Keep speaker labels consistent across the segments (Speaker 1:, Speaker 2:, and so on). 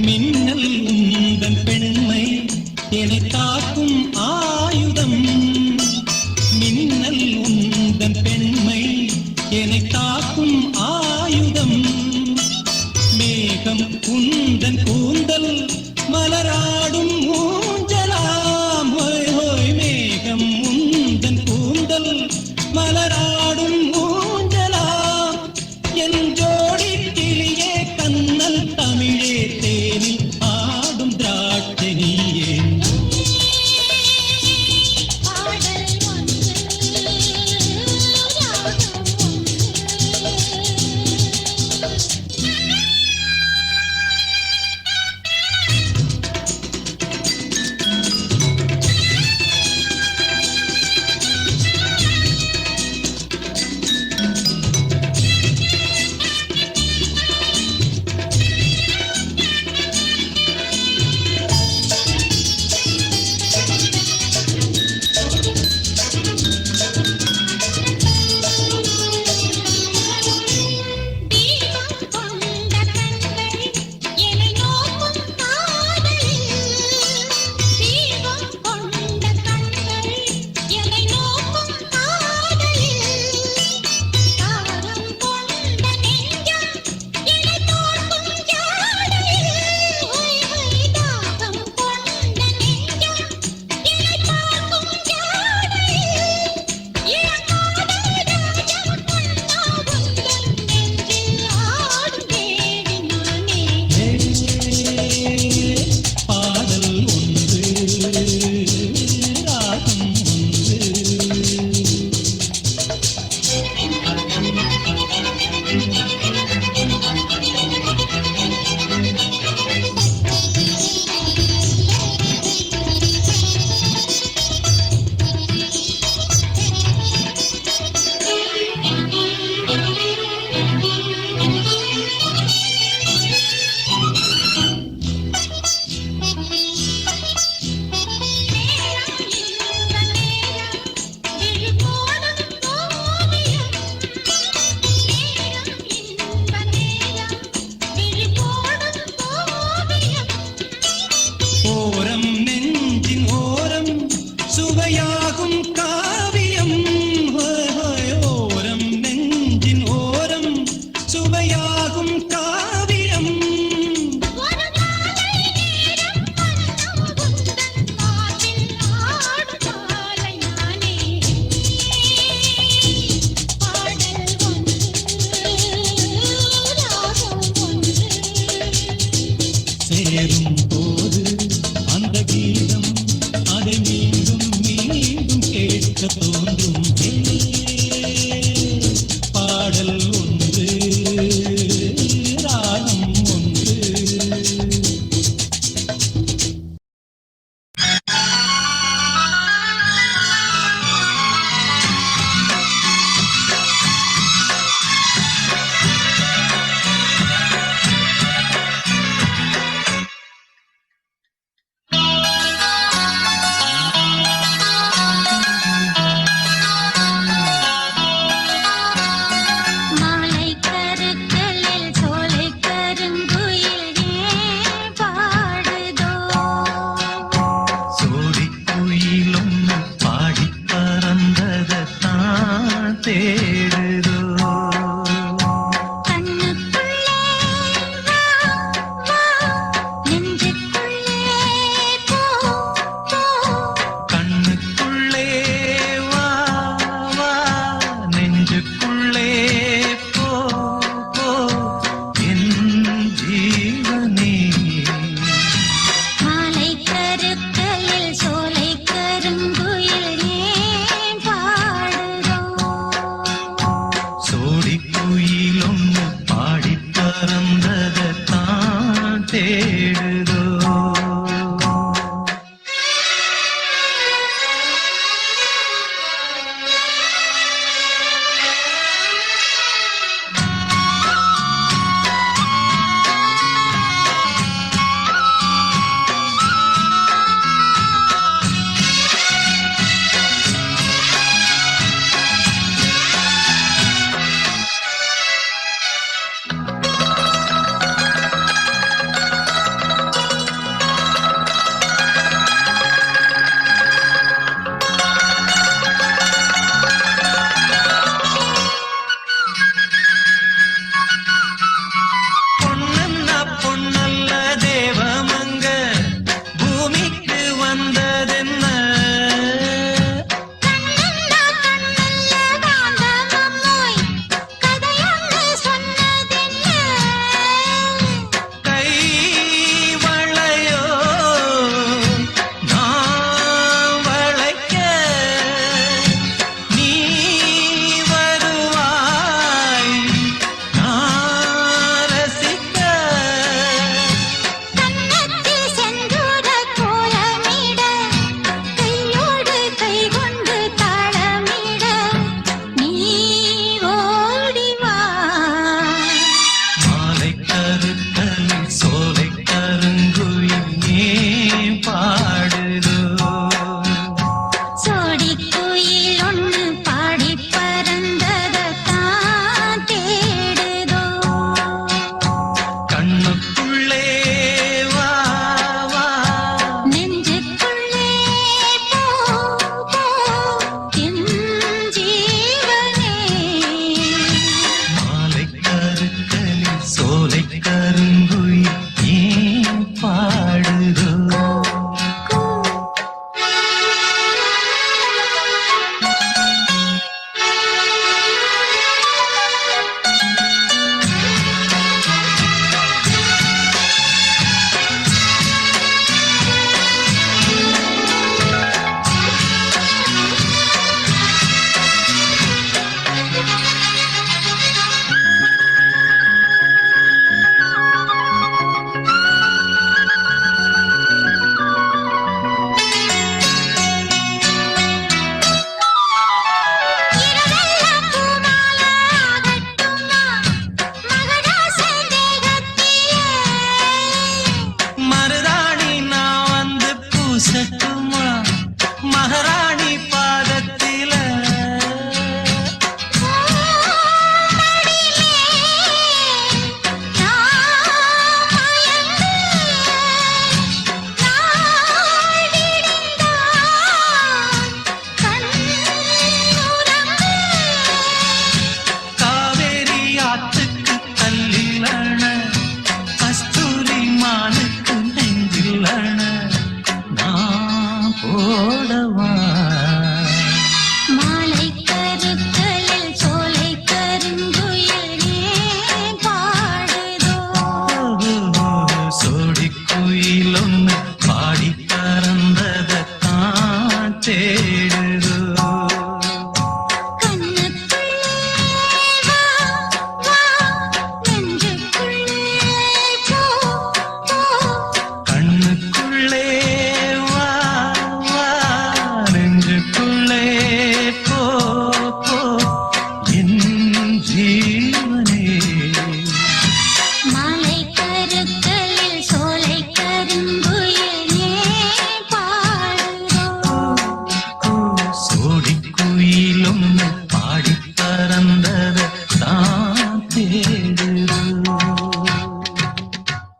Speaker 1: மின்னல் உந்தன் பெண்மை என்னை காக்கும் ஆயுதம்.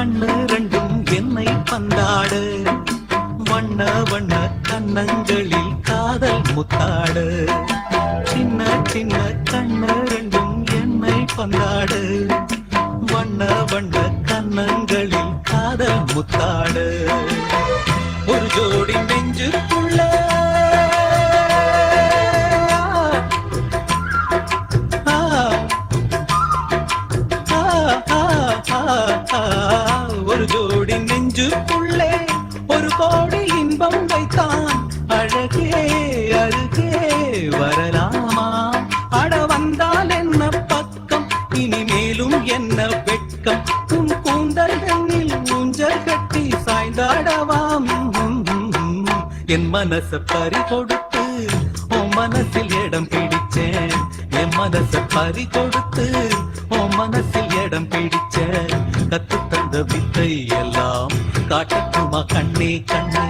Speaker 1: கண்ணு ரெண்டும் என்னை பந்தாடு. வண்ண வண்ண கண்ணங்களில் காதல் முத்தாடு. சின்ன சின்ன கண்ணு ரெண்டும் என்னை பந்தாடு. வண்ண வண்ண கண்ணங்களில் காதல் முத்தாடு. ஒரு ஜோடி நெஞ்சுக்குள்ள மேலும் என்ன வெட்கம்? உன் கூந்தல்களில் ஊஞ்சல் கட்டி சாய்ந்தாடவாம். என் மனச பறி கொடுத்து உன் மனசில் இடம் பிடிச்சேன். என் மனச பறி கொடுத்து உன் மனசில் இடம் பிடிச்சேன். கத்து தந்த வித்தை எல்லாம் காட்டட்டுமா கண்ணே கண்ணே?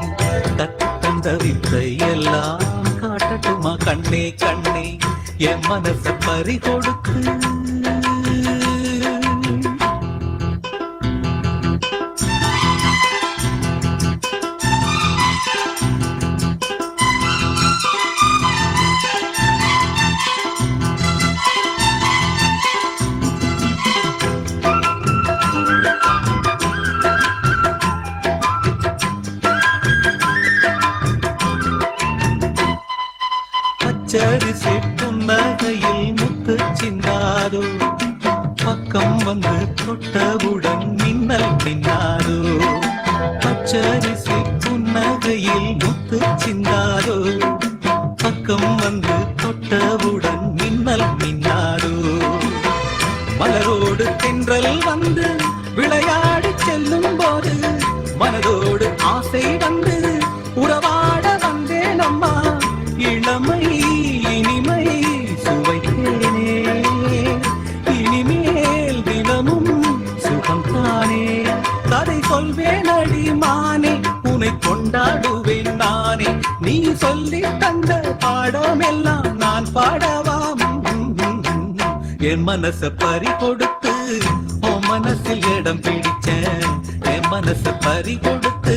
Speaker 1: கத்து தந்த வித்தை எல்லாம் காட்டட்டுமா கண்ணே கண்ணே? என் மனச பறி கொடுத்து பக்கம் வந்து தொட்டவுடன் மின்னல் மின்னாரோ மலரோடு தென்றல் வந்து விளையாடி செல்லும் போது மனதோடு ஆசை வந்து உறவாட வந்தேன் அம்மா இளமை இனிமை சுவைத்தேனே. இனிமேல் தினமும் சுகம் தானே கதை சொல்வேன் அடிமானே உனை கொண்டாடுவேன் நானே. நீ சொல்லி தந்த பாடமெல்லாம் நான் பாடவாம் என் மனச பறி கொடுத்து உன் மனசில் இடம் பிடிச்சேன். என் மனச பறி கொடுத்து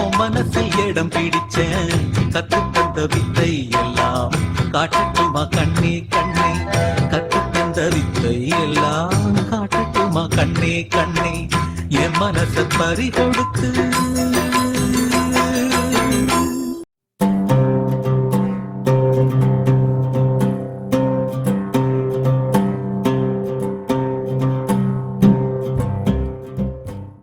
Speaker 1: உன் மனசில் இடம் பிடிச்சேன். கத்து தந்த வித்தை எல்லாம் காட்டட்டுமா கண்ணே கண்ணே. கத்து தந்த வித்தை எல்லாம் காட்டட்டுமா கண்ணே கண்ணே. என் மனச பறி கொடுத்து